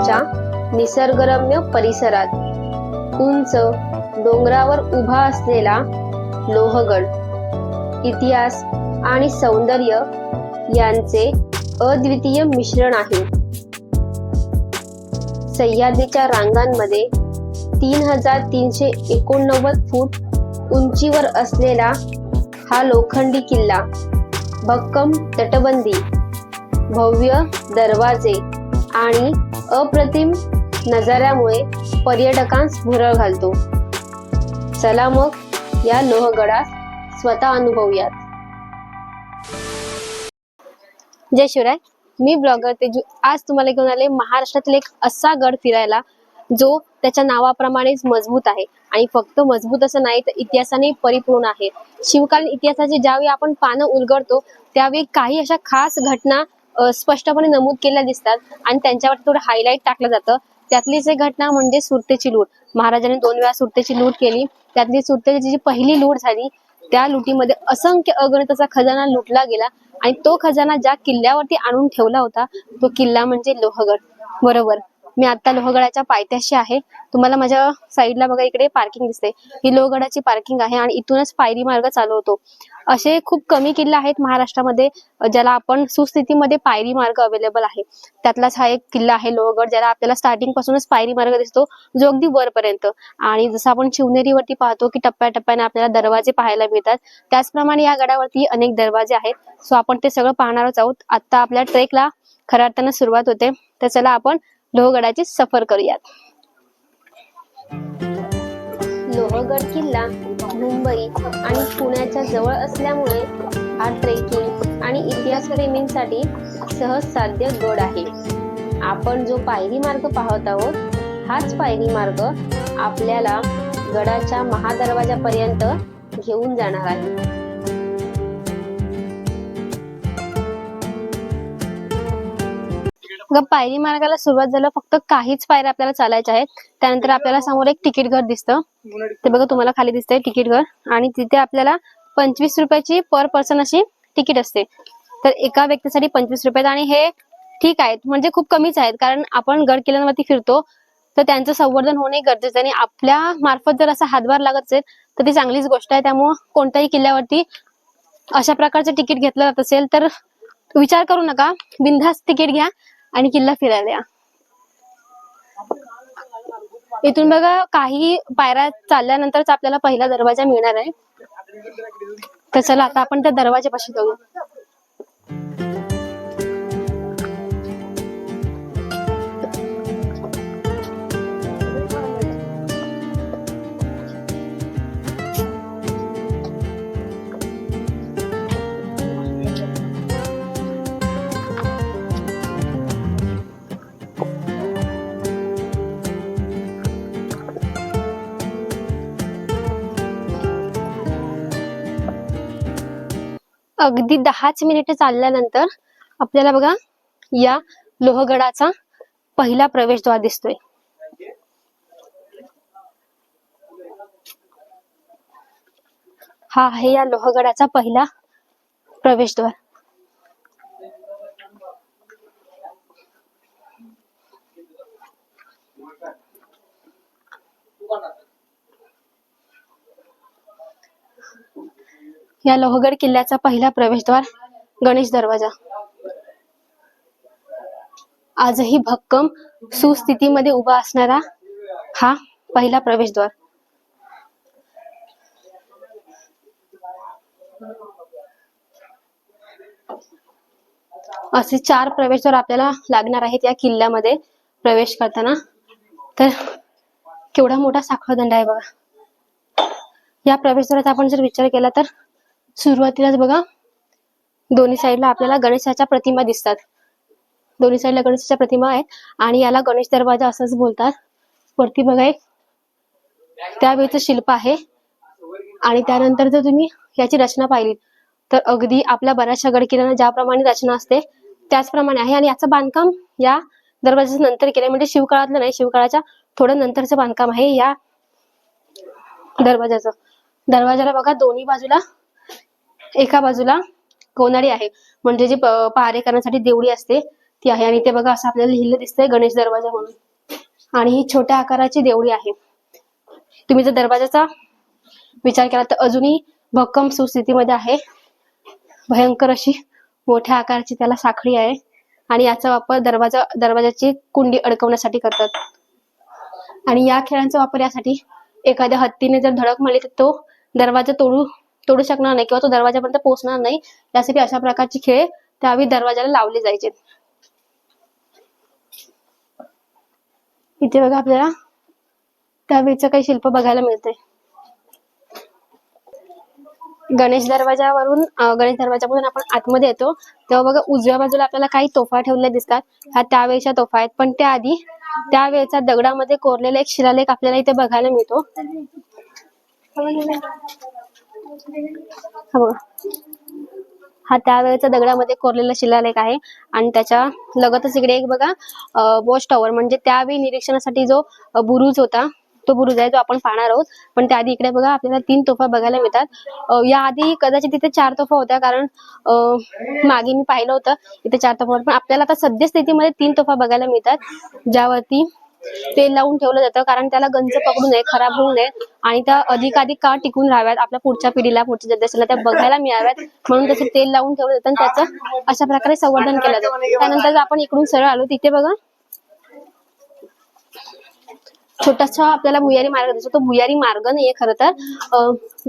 लोहगडाच्या निसर्गरम्य परिसरात उंच डोंगरावर उभा असलेला लोहगड इतिहास आणि सौंदर्य यांचे अद्वितीय मिश्रण आहे. सह्याद्रीच्या रांगांमध्ये तीन हजार तीनशे एकोणनव्वद फूट उंचीवर असलेला हा लोखंडी किल्ला भक्कम तटबंदी भव्य दरवाजे आणि अप्रतिम नजाऱ्यामुळे पर्यटकांस भुरळ घालतो. चला मग या लोहगडास स्वतः अनुभवूयात. जय शिवराय मी ब्लॉगर तेजू. आज तुम्हाला घेऊन आले महाराष्ट्रातील एक असा गड फिरायला जो त्याच्या नावाप्रमाणेच मजबूत आहे. आणि फक्त मजबूत असं नाही तर इतिहासाने परिपूर्ण आहे. शिवकालीन इतिहासाचे ज्यावेळी आपण पानं उलगडतो त्यावेळी काही अशा खास घटना स्पष्टपणे नमूद केल्या दिसतात आणि त्यांच्यावर थोडं हायलाईट टाकलं जातं. त्यातलीच एक घटना म्हणजे सुरतेची लूट. महाराजांनी दोन वेळा सुरतेची लूट केली. त्यातली सुरतेची जी पहिली लूट झाली त्या लुटीमध्ये असंख्य अगणिताचा खजाना लुटला गेला आणि तो खजाना ज्या किल्ल्यावरती आणून ठेवला होता तो किल्ला म्हणजे लोहगड. बरोबर. मी आता लोहगडाच्या पायथ्याशी आहे. तुम्हाला माझ्या साईडला बघा इकडे पार्किंग दिसते ही लोहगडाची पार्किंग आहे आणि इथूनच पायरी मार्ग चालू होतो. असे खूप कमी किल्ले आहेत महाराष्ट्रामध्ये ज्याला आपण सुस्थितीमध्ये पायरी मार्ग अवेलेबल आहे. त्यातलाच हा एक किल्ला आहे लोहगड ज्याला आपल्याला स्टार्टिंग पासूनच पायरी मार्ग दिसतो जो अगदी वरपर्यंत. आणि जसं आपण शिवनेरीवरती पाहतो की टप्प्याटप्प्याने आपल्याला दरवाजे पाहायला मिळतात त्याचप्रमाणे या गडावरती अनेक दरवाजे आहेत. सो आपण ते सगळं पाहणारच आहोत. आता आपल्या ट्रेकला खऱ्या अर्थानं सुरुवात होते. तर चला आपण लोहगडाची सफर करूयात. लोहगड किल्ला मुंबई आणि पुण्याच्या जवळ असल्यामुळे हा ट्रेकिंग आणि इतिहासप्रेमींसाठी सहज साध्य गड आहे. आपण जो पायरी मार्ग पाहत आहोत हाच पायरी मार्ग आपल्याला गडाच्या महादरवाजापर्यंत घेऊन जाणार आहे. पायरी मार्गाला सुरुवात झालं फक्त काहीच पायऱ्या आपल्याला चालायच्या आहेत. त्यानंतर आपल्याला समोर एक तिकीट घर दिसतं. ते बघा तुम्हाला खाली दिसतंय तिकीट घर. आणि तिथे आपल्याला पंचवीस रुपयाची पर पर्सन अशी तिकीट असते. तर एका व्यक्तीसाठी पंचवीस रुपये आणि हे ठीक आहेत म्हणजे खूप कमीच आहेत. कारण आपण गड किल्ल्यांवरती फिरतो तर त्यांचं संवर्धन होणे गरजेचं आहे. आणि आपल्या मार्फत जर असा हातभार लागत असेल तर ती चांगलीच गोष्ट आहे. त्यामुळं कोणत्याही किल्ल्यावरती अशा प्रकारचं तिकीट घेतलं जात असेल तर विचार करू नका. बिनधास्त तिकीट घ्या. आणि किल्ला फिरायला या. इथून बघा काही पायऱ्या चालल्यानंतरच आपल्याला पहिला दरवाजा मिळणार आहे. तर चला आता आपण त्या दरवाजापाशी जाऊ अगदी दहाच मिनिटे चालल्यानंतर आपल्याला बघा या लोहगडाचा पहिला प्रवेशद्वार दिसतोय. हा आहे या लोहगडाचा पहिला प्रवेशद्वार. या लोहगड किल्ल्याचा पहिला प्रवेशद्वार गणेश दरवाजा. आजही भक्कम सुस्थितीमध्ये उभा असणारा हा पहिला प्रवेशद्वार. असे चार प्रवेशद्वार आपल्याला लागणार आहेत या किल्ल्यामध्ये प्रवेश करताना. तर केवढा मोठा साखळदंड आहे बघा. या प्रवेशद्वाराचा आपण जर विचार केला तर सुरुवातीलाच बघा दोन्ही साईडला आपल्याला गणेशाच्या प्रतिमा दिसतात. दोन्ही साईडला गणेशाच्या प्रतिमा आहेत आणि याला गणेश दरवाजा असंच बोलतात. वरती बघा एक त्यावेळेच शिल्प आहे. आणि त्यानंतर जर तुम्ही याची रचना पाहिली तर अगदी आपल्या बऱ्याचशा गडकिल्ल्यांना ज्याप्रमाणे रचना असते त्याचप्रमाणे आहे. आणि याचं बांधकाम या दरवाजाचं नंतर केलंय. म्हणजे शिवकाळातलं नाही शिवकाळाच्या थोडं नंतरचं बांधकाम आहे या दरवाजाचं. दरवाजाला बघा दोन्ही बाजूला एका बाजूला कोणारी आहे. म्हणजे जी पहारे करण्यासाठी देवडी असते ती आहे. आणि ते बघा असं आपल्याला लिहिलं दिसतंय गणेश दरवाजा म्हणून. आणि ही छोट्या आकाराची देवळी आहे. तुम्ही जर दरवाजाचा विचार केला तर अजूनही भक्कम सुस्थितीमध्ये आहे. भयंकर अशी मोठ्या आकाराची त्याला साखळी आहे. आणि याचा वापर दरवाजा दरवाजाची कुंडी अडकवण्यासाठी करतात. आणि या खेळांचा वापर यासाठी एखाद्या हत्तीने जर धडक मारली तर तो दरवाजा तोडू तोडू शकणार नाही किंवा तो दरवाजापर्यंत पोहोचणार नाही. यासाठी अशा प्रकारचे खेळ त्यावेळी दरवाजाला लावले जायचे. इथे बघा आपल्याला. त्यावेळीच काही शिल्प बघायला मिळते गणेश दरवाजावरून गणेश दरवाजामधून आपण आतमध्ये येतो. तेव्हा बघा उजव्या बाजूला आपल्याला काही तोफा ठेवलेल्या दिसतात. ह्या त्यावेळेच्या तोफा आहेत. पण त्याआधी त्यावेळेचा दगडामध्ये कोरलेला एक शिलालेख आपल्याला इथे बघायला मिळतो. हा बघा. हा त्यावेळेचा दगडामध्ये कोरलेला शिलालेख आहे आणि त्याच्या लगतच इकडे एक बघा वॉच टॉवर म्हणजे त्यावेळी निरीक्षणासाठी जो बुरुज होता तो बुरुज आहे जो आपण पाहणार आहोत. पण त्याआधी इकडे बघा आपल्याला तीन तोफा बघायला मिळतात. याआधी कदाचित तिथे चार तोफा होत्या कारण मागे मी पाहिलं होतं इथे चार तोफा पण आपल्याला आता सद्यस्थितीमध्ये तीन तोफा बघायला मिळतात. ज्यावरती तेल लावून ठेवलं जातं. कारण त्याला गंज पकडू नये खराब होऊ नये. आणि त्या अधिकाधिक काळ टिकून राहाव्यात? आपल्या पुढच्या पिढीला पुढच्या जनरेशनला त्या बघायला मिळाव्यात. म्हणून त्याचं तेल लावून ठेवलं जातं आणि त्याचं अशा प्रकारे संवर्धन केलं जातं. त्यानंतर आपण इकडून सरळ आलो तिथे बघा. छोटासा आपल्याला भुयारी मार्ग दिसतो. तो भुयारी मार्ग नाहीये खरं तर.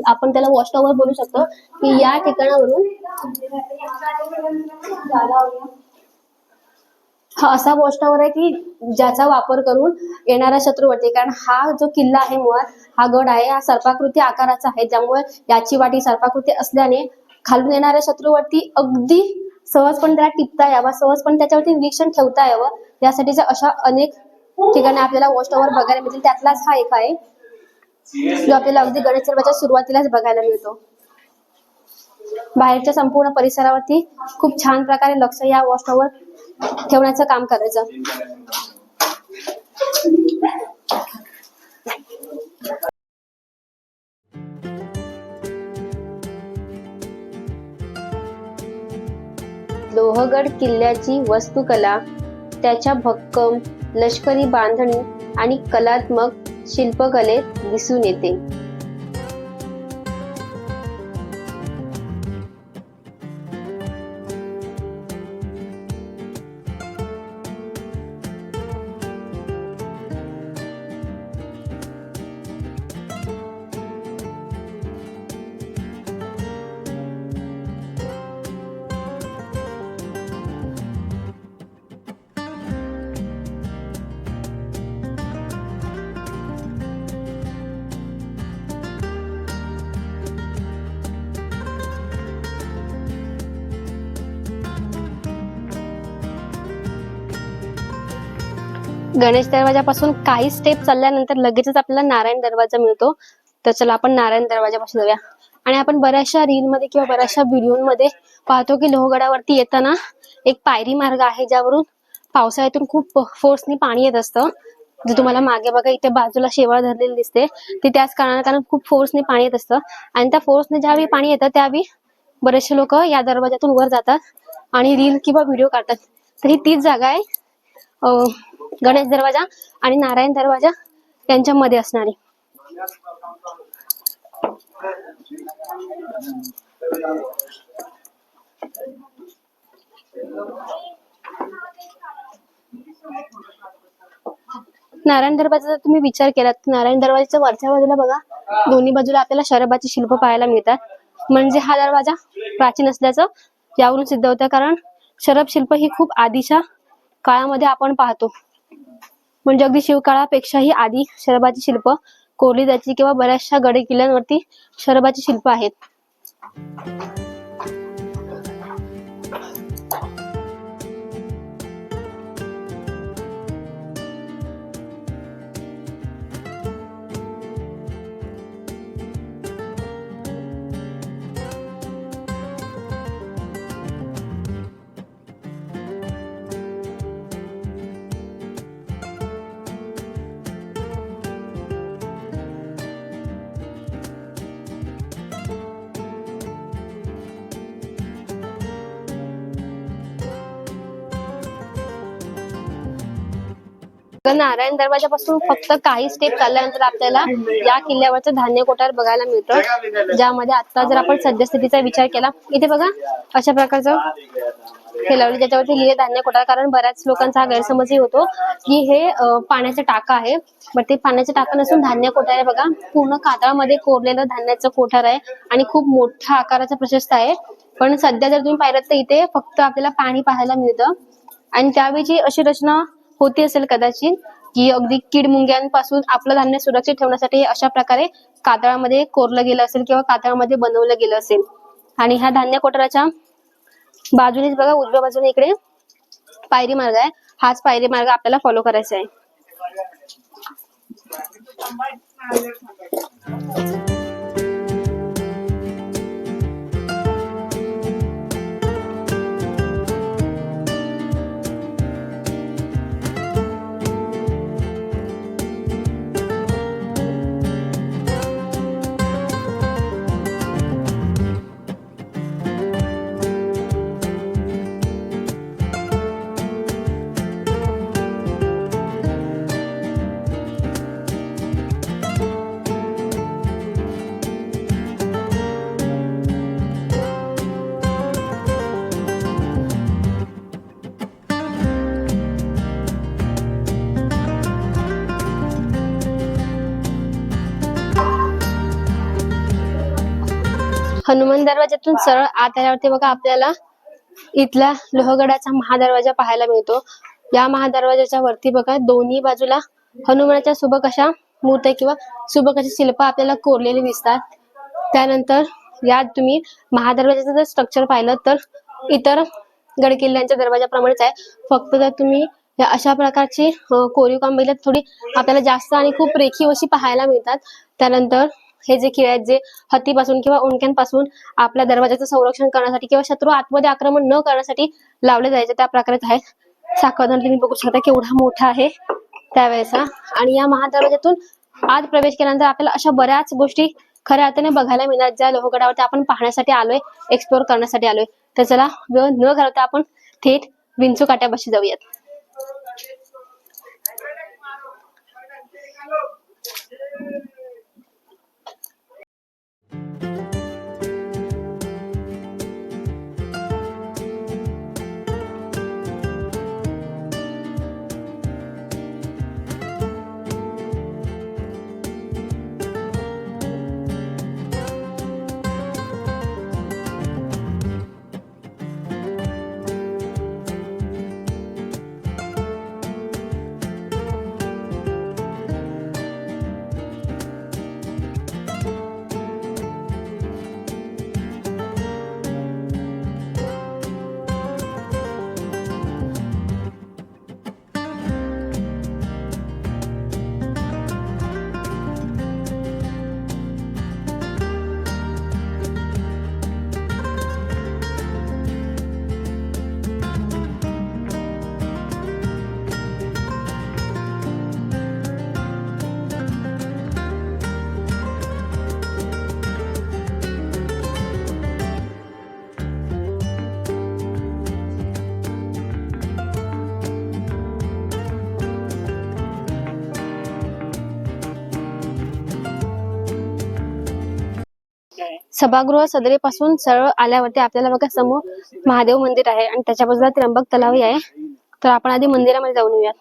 आपण त्याला वॉश टॉवर बोलू शकतो. की या ठिकाणावरून हा असा गोष्टावर आहे की ज्याचा वापर करून येणारा शत्रूवरती कारण हा जो किल्ला आहे मुळात हा गड आहे हा सर्पाकृती आकाराचा आहे. त्यामुळे याची वाटी सर्पाकृती असल्याने खालून येणाऱ्या शत्रूवरती अगदी सहजपणे त्याला टिपता यावा सहजपणे त्याच्यावरती निरीक्षण ठेवता यावं. यासाठी अशा अनेक ठिकाणी आपल्याला गोष्टावर बघायला मिळतील. त्यातलाच हा एक आहे जो आपल्याला अगदी गणेश सर्वाच्या सुरुवातीलाच बघायला मिळतो. बाहेरच्या संपूर्ण परिसरावरती खूप छान प्रकारे लक्ष या वॉच ठेवण्याचं काम करायचं. लोहगड किल्ल्याची वस्तुकला त्याच्या भक्कम लष्करी बांधणी आणि कलात्मक शिल्पकलेत दिसून येते. गणेश दरवाजापासून काही स्टेप चालल्यानंतर लगेचच आपल्याला नारायण दरवाजा मिळतो. तर चला आपण नारायण दरवाजापासून जाऊया. आणि आपण बऱ्याचशा रील मध्ये किंवा बऱ्याचशा व्हिडिओमध्ये पाहतो की लोहगडावरती येताना एक पायरी मार्ग आहे ज्यावरून पावसाळ्यातून खूप फोर्सनी पाणी येत असतं. जे तुम्हाला मागे बघा इथे बाजूला शेवाळ धरलेली दिसते. ती त्याच कारणाने कारण खूप फोर्सने पाणी येत असतं. आणि त्या फोर्सने ज्यावेळी पाणी येतं त्यावेळी बरेचसे लोक या दरवाजातून वर जातात आणि रील किंवा व्हिडिओ काढतात. तर ही तीच जागा आहे. गणेश दरवाजा आणि नारायण दरवाजा यांच्यामध्ये असणारी. नारायण दरवाजाचा तुम्ही विचार केलात तर नारायण दरवाजाच्या वरच्या बाजूला बघा दोन्ही बाजूला आपल्याला शरबाची शिल्प पाहायला मिळतात. म्हणजे हा दरवाजा प्राचीन असल्याचं यावरून सिद्ध होतं कारण शरब शिल्प ही खूप आधीच्या काळामध्ये आपण पाहतो. म्हणजे अगदी शिवकाळापेक्षाही आधी शरबाची शिल्प कोरली जायची किंवा बऱ्याचशा गडे किल्ल्यांवरती शरबाची शिल्प आहेत. नारायण दरवाजापासून फक्त काही स्टेप चालल्यानंतर आपल्याला या किल्ल्यावरचं धान्य कोठार बघायला मिळतं. ज्यामध्ये आता जर आपण सद्यस्थितीचा विचार केला इथे बघा अशा प्रकारचं हे लावले ज्याच्यावरती लिहिले धान्य कोठार कारण बऱ्याच लोकांचा हा गैरसमजही होतो की हे पाण्याचं टाका आहे. बट ते पाण्याचं टाका नसून धान्य कोठार आहे बघा. पूर्ण कातळामध्ये कोरलेलं धान्याचं कोठार आहे आणि खूप मोठ्या आकाराचं प्रशस्त आहे. पण सध्या जर तुम्ही पाहिलं तर इथे फक्त आपल्याला पाणी पाहायला मिळतं. आणि त्यावेळी अशी रचना होती असेल कदाचित की अगदी कीड मुंग्यांपासून आपलं धान्य सुरक्षित ठेवण्यासाठी अशा प्रकारे कातळामध्ये कोरलं गेलं असेल किंवा कातळामध्ये बनवलं गेलं असेल. आणि ह्या धान्य कोठाराच्या बाजूनेच बघा उजव्या बाजूने इकडे पायरी मार्ग आहे. हाच पायरी मार्ग आपल्याला फॉलो करायचा आहे. हनुमान दरवाजातून सरळ आत आल्यावरती बघा आपल्याला इथला लोहगडाचा महादरवाजा पाहायला मिळतो. या महादरवाजाच्या वरती बघा दोन्ही बाजूला हनुमानाच्या सुबक अशा मूर्त्या किंवा सुबक अशी शिल्प आपल्याला कोरलेली दिसतात. त्यानंतर यात तुम्ही महादरवाजाचं जर स्ट्रक्चर पाहिलं तर इतर गड किल्ल्यांच्या दरवाजाप्रमाणेच आहे. फक्त जर तुम्ही अशा प्रकारची कोरीव काम बघितलं थोडी आपल्याला जास्त आणि खूप रेखीव अशी पाहायला मिळतात. त्यानंतर हे जे खेळ आहेत जे हत्तीपासून किंवा उंडक्यांपासून आपल्या दरवाजाचं संरक्षण करण्यासाठी किंवा शत्रू आतमध्ये आक्रमण न करण्यासाठी लावले जायचे त्या प्रकारेच आहेत. साखरदान तुम्ही बघू शकता केवढा मोठा आहे त्यावेळेचा आणि या महादरवाजातून आत प्रवेश केल्यानंतर आपल्याला अशा बऱ्याच गोष्टी खऱ्या अर्थाने बघायला मिळणार ज्या लोहगडावरती आपण पाहण्यासाठी आलोय एक्सप्लोर करण्यासाठी आलोय. तर चला वेळ न घालवता आपण थेट विंचू काट्यापाशी जाऊयात. सभागृह सदरेपासून सरळ आल्यावरती आपल्याला बघा समोर महादेव मंदिर आहे आणि त्याच्या बाजूला त्र्यंबक तलावही आहे. तर आपण आधी मंदिरामध्ये जाऊन येऊयात.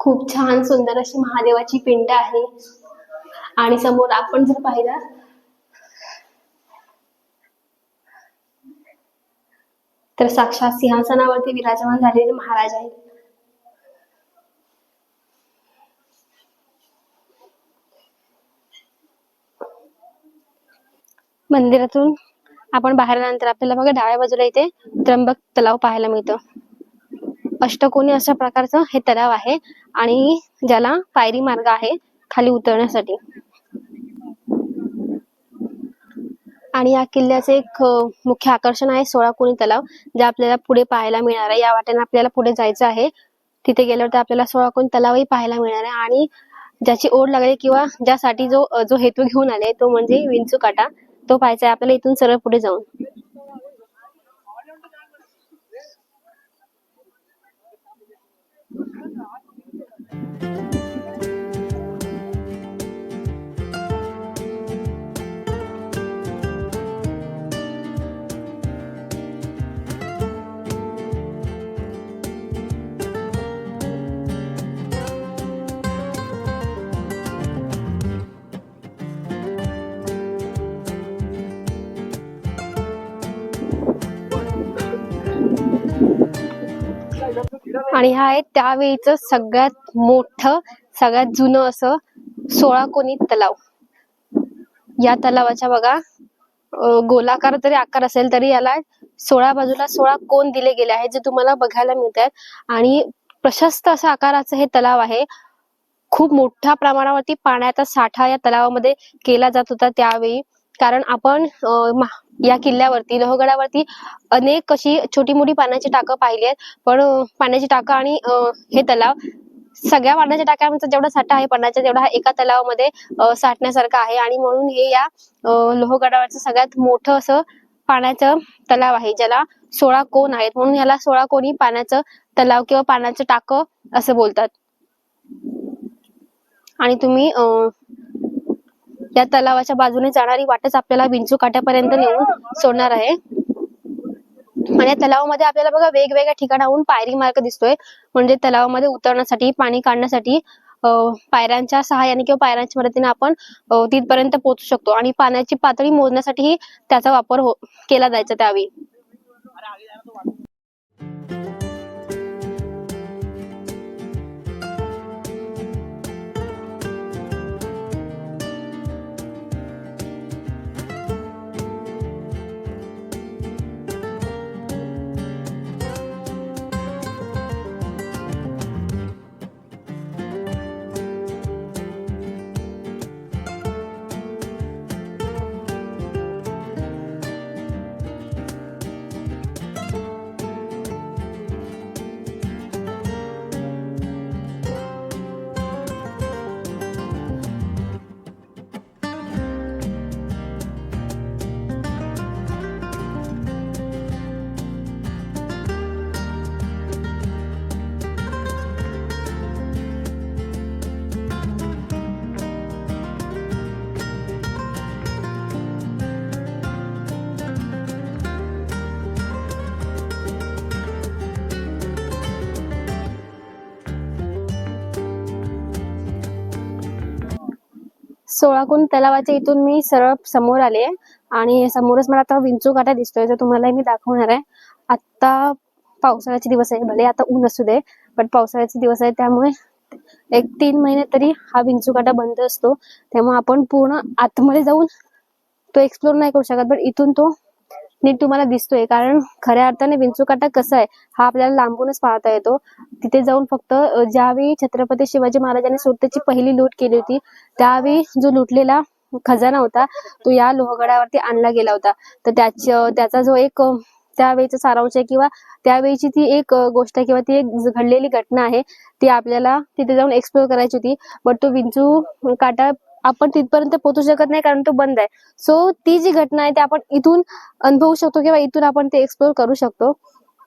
खूप छान सुंदर अशी महादेवाची पिंड आहे. आणि समोर आपण जर पाहिलं तर साक्षात सिंहासनावरती विराजमान झालेले महाराज आहेत. मंदिरातून आपण बाहेर आल्यानंतर आपल्याला बघा डाव्या बाजूला इथे त्र्यंबक तलाव पाहायला मिळतं. अष्टकोनी अशा प्रकारचं हे तलाव आहे आणि ज्याला पायरी मार्ग आहे खाली उतरण्यासाठी. आणि या किल्ल्याचे एक मुख्य आकर्षण आहे सोळा कोणी तलाव जे आपल्याला पुढे पाहायला मिळणार आहे. या वाटेने आपल्याला पुढे जायचं आहे. तिथे गेल्यावर तर आपल्याला सोळा कोणी तलावही पाहायला मिळणार आहे. आणि ज्याची ओढ लागली किंवा ज्यासाठी जो जो हेतू घेऊन आले तो म्हणजे विंचू काटा तो पाहायचा आहे. आपल्याला इथून सरळ पुढे जाऊन. आणि हा आहे त्यावेळीच सगळ्यात मोठं सगळ्यात जुनं असं सोळा कोणी तलाव. या तलावाच्या बघा गोलाकार जरी आकार असेल तरी याला सोळा बाजूला सोळा कोण दिले गेले आहेत जे तुम्हाला बघायला मिळतात. आणि प्रशस्त असं आकाराचं हे तलाव आहे. खूप मोठ्या प्रमाणावरती पाण्याचा साठा या तलावामध्ये केला जात होता त्यावेळी. कारण आपण या किल्ल्यावरती लोहगडावरती अनेक अशी छोटी मोठी पाण्याची टाकं पाहिली आहेत. पण पाण्याची टाकं आणि हे तलाव सगळ्या पाण्याच्या टाक्यांचा जेवढा साठा आहे पाण्याचा तेवढा एका तलावामध्ये साठण्यासारखा आहे. आणि म्हणून हे या लोहगडावरचं सगळ्यात मोठं असं पाण्याचं तलाव आहे ज्याला सोळा कोण आहेत. म्हणून याला सोळा कोणी पाण्याचं तलाव किंवा पाण्याचं टाकं असं बोलतात. आणि तुम्ही अं, या तलावाच्या बाजूने जाणारी वाटच आपल्याला विंचू काट्यापर्यंत नेऊन सोडणार आहे. आणि या तलावामध्ये आपल्याला बघा वेगवेगळ्या ठिकाणाहून पायरी मार्ग दिसतोय. म्हणजे तलावामध्ये उतरण्यासाठी पाणी काढण्यासाठी पायऱ्यांच्या सहाय्याने किंवा पायऱ्यांच्या मदतीने आपण तिथपर्यंत पोहोचू शकतो. आणि पाण्याची पातळी मोजण्यासाठीही त्याचा वापर हो- केला जायचा त्यावेळी. सोळाकून तलावाच्या इथून मी सरळ समोर आले आणि समोरच मला आता विंचू काटा दिसतोय जो तुम्हाला मी दाखवणार आहे. आता पावसाळ्याचे दिवस आहे भले आता ऊन असू दे पण पावसाळ्याचे दिवस आहे त्यामुळे एक तीन महिने तरी हा विंचू काटा बंद असतो. त्यामुळे आपण पूर्ण आतमध्ये जाऊन तो एक्सप्लोर नाही करू शकत बट इथून तो नीट तुम्हाला दिसतोय. कारण खऱ्या अर्थाने विंचू काटा कसा आहे हा आपल्याला लांबूनच पाहता येतो. तिथे जाऊन फक्त ज्यावेळी छत्रपती शिवाजी महाराजांनी सुरतेची पहिली लूट केली होती त्यावेळी जो लुटलेला खजाना होता तो या लोहगडावरती आणला गेला होता. तर त्याच्या त्याचा जो एक त्यावेळीचा सारांश आहे किंवा त्यावेळीची ती एक गोष्ट किंवा ती एक घडलेली घटना आहे ती आपल्याला तिथे जाऊन एक्सप्लोर करायची होती. बट तो विंचू काटा आपण तिथपर्यंत पोहोचू शकत नाही कारण तो बंद आहे. सो ती जी घटना आहे ती आपण इथून अनुभवू शकतो किंवा इथून आपण ते एक्सप्लोर करू शकतो.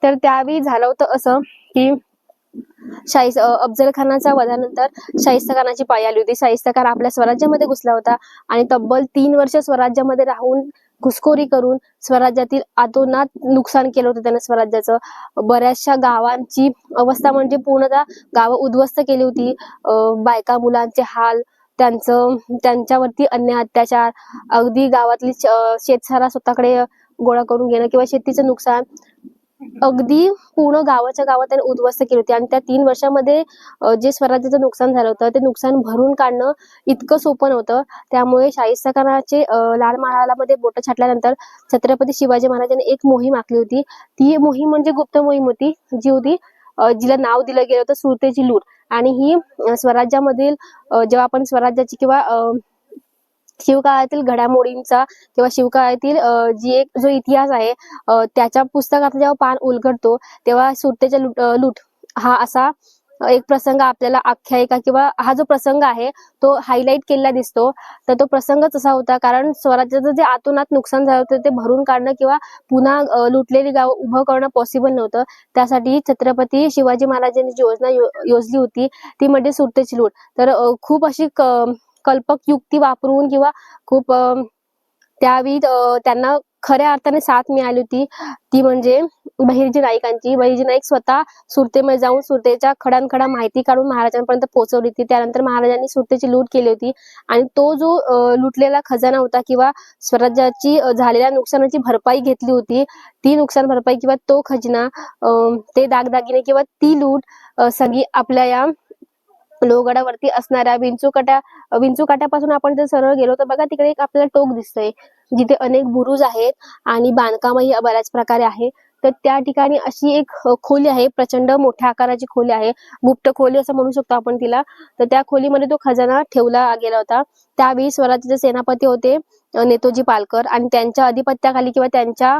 तर त्यावेळी झालं होतं असं की शाही अफजल खानाच्या वधानंतर शाहिस्ता खानाची पाय आली होती. शाहिस्ता खान आपल्या स्वराज्यामध्ये घुसला होता आणि तब्बल तीन वर्ष स्वराज्यामध्ये राहून घुसखोरी करून स्वराज्यातील आतोनात नुकसान केलं होतं त्यांना स्वराज्याचं. बऱ्याचशा गावांची अवस्था म्हणजे पूर्णतः गावं उद्ध्वस्त केली होती. बायका मुलांचे हाल त्यांचं त्यांच्यावरती अन्याय अत्याचार अगदी गावातली शेतसारा स्वतःकडे गोळा करून घेणं किंवा शेतीचं नुकसान अगदी पूर्ण गावाच्या गावात त्यांनी उद्ध्वस्त केली होती. आणि त्या तीन वर्षामध्ये जे स्वराज्याचं नुकसान झालं होतं ते नुकसान भरून काढणं इतकं सोपं नव्हतं. त्यामुळे शाहिस्ता खानाचे लाल महालामध्ये बोट छाटल्यानंतर छत्रपती शिवाजी महाराजांनी एक मोहीम आखली होती. ती मोहीम म्हणजे गुप्त मोहीम होती जी होती जिला नाव दिलं गेलं होतं सुरतेची लूट. आणि ही स्वराज्यामधील जेव्हा आपण स्वराज्याची किंवा शिवकाळातील घडामोडींचा किंवा शिवकाळातील जी एक जो इतिहास आहे त्याच्या पुस्तकात जेव्हा पान उलगडतो तेव्हा सुरतेच्या लूट लूट हा असा एक प्रसंग आपल्याला आख्यायिका किंवा हा जो प्रसंग आहे तो हायलाईट केलेला दिसतो. तर तो प्रसंगच असा होता कारण स्वराज्याचं जे आतोनात नुकसान झालं होतं ते भरून काढणं किंवा पुन्हा लुटलेली गाव उभं करणं पॉसिबल नव्हतं. त्यासाठी छत्रपती शिवाजी महाराजांनी जी योजना यो- योजली होती ती म्हणजे सुरतेची लूट. तर खूप अशी क- कल्पक युक्ती वापरून किंवा खूप त्यावेळी त्यांना खऱ्या अर्थाने साथ मिळाली होती. ती म्हणजे बहिर्जी नाईकांची. बहिर्जी नाईक स्वतः सुरतेमध्ये जाऊन सुरतेच्या खडानखडा माहिती काढून महाराजांपर्यंत पोहोचवली होती. त्यानंतर महाराजांनी सुरतेची लूट केली होती. आणि तो जो लुटलेला खजाना होता किंवा स्वराज्याची झालेल्या नुकसानाची भरपाई घेतली होती ती नुकसान भरपाई किंवा तो खजिना ते दागदागिने किंवा ती लूट सगळी आपल्या या लोहगडावरती असणाऱ्या विंचूकाट्या विंचूकाट्यापासून आपण जर सरळ गेलो तर बघा तिकडे एक आपल्याला टोक दिसतंय. जिथे अनेक बुरुज आहेत आणि बांधकामही बऱ्याच प्रकारे आहे. तर त्या ठिकाणी अशी एक खोली आहे प्रचंड मोठ्या आकाराची खोली आहे. गुप्त खोली असं म्हणू शकतो आपण तिला. तर त्या खोलीमध्ये तो खजाना ठेवला गेला होता. त्यावेळी स्वराज्याचे सेनापती होते नेतोजी पालकर. आणि त्यांच्या अधिपत्याखाली किंवा त्यांच्या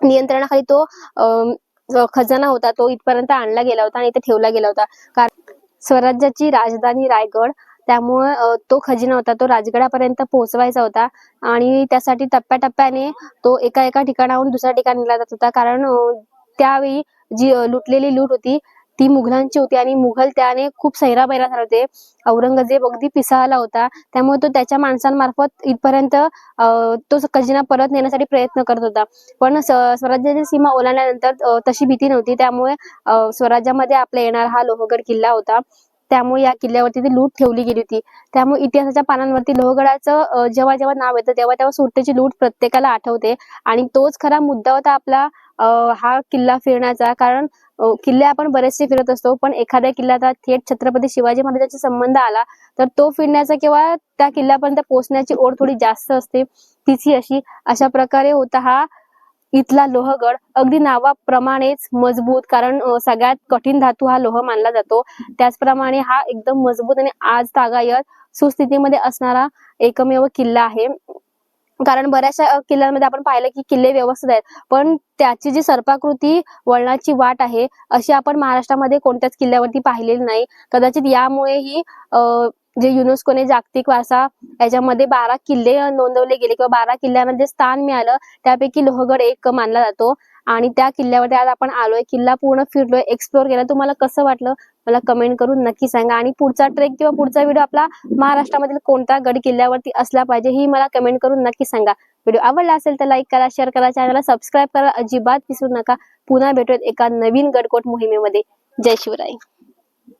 नियंत्रणाखाली तो अ, जो खजाना होता तो इथपर्यंत आणला गेला होता आणि इथे ठेवला गेला होता. कारण स्वराज्याची राजधानी रायगड त्यामुळे तो खजिना होता तो राजगडापर्यंत पोहोचवायचा होता. आणि त्यासाठी टप्प्याटप्प्याने तो एका एका ठिकाणाहून दुसऱ्या ठिकाणी जात होता. कारण त्यावेळी जी लुटलेली लूट होती ती मुघलांची होती आणि मुघल त्याने खूप सैराबैरा झाले होते. औरंगजेब अगदी पिसाळला होता. त्यामुळे तो त्याच्या माणसांमार्फत इथपर्यंत तो खजिना परत नेण्यासाठी प्रयत्न करत होता. पण स्वराज्याची सीमा ओलांडल्यानंतर तशी भीती नव्हती. त्यामुळे स्वराज्यामध्ये आपला येणार हा लोहगड किल्ला होता. त्यामुळे या किल्ल्यावरती ती लूट ठेवली गेली होती. त्यामुळे इतिहासाच्या पानांवरती लोहगडाचं जेव्हा जेव्हा नाव येतं तेव्हा तेव्हा सुरतेची लूट प्रत्येकाला आठवते. आणि तोच खरा मुद्दा होता आपला हा किल्ला फिरण्याचा. कारण किल्ले आपण बरेचसे फिरत असतो पण एखाद्या किल्ल्याचा थेट छत्रपती शिवाजी महाराजांचा संबंध आला तर तो फिरण्याचा किंवा त्या किल्ल्यापर्यंत पोहोचण्याची ओढ थोडी जास्त असते. तिची अशी अशा प्रकारे होता हा इथला लोहगड. अगदी नावाप्रमाणेच मजबूत कारण सगळ्यात कठीण धातू हा लोह मानला जातो. त्याचप्रमाणे हा एकदम मजबूत आणि आज तागायत सुस्थितीमध्ये असणारा एकमेव किल्ला आहे. कारण बऱ्याचशा किल्ल्यांमध्ये आपण पाहिलं की किल्ले व्यवस्थित आहेत. पण त्याची जी सर्पाकृती वळणाची वाट आहे अशी आपण महाराष्ट्रामध्ये कोणत्याच किल्ल्यावरती पाहिलेली नाही. कदाचित यामुळे ही अ, जे युनेस्कोने जागतिक वारसा याच्यामध्ये बारा किल्ले नोंदवले गेले किंवा बारा किल्ल्यांना जे स्थान मिळालं त्यापैकी लोहगड एक मानला जातो. आणि त्या किल्ल्यावरती आज आपण आलोय किल्ला पूर्ण फिरलोय एक्सप्लोर केला. तुम्हाला कसं वाटलं? मला कमेंट करून नक्की सांगा. आणि पुढचा ट्रेक किंवा पुढचा व्हिडिओ आपला महाराष्ट्रामधील कोणत्या गड किल्ल्यावरती असला पाहिजे ही मला कमेंट करून नक्की सांगा. व्हिडिओ आवडला असेल तर लाईक करा शेअर करा चॅनलला सबस्क्राईब करा. अजिबात विसरू नका. पुन्हा भेटूयात एका नवीन गडकोट मोहिमेमध्ये. जय शिवराय.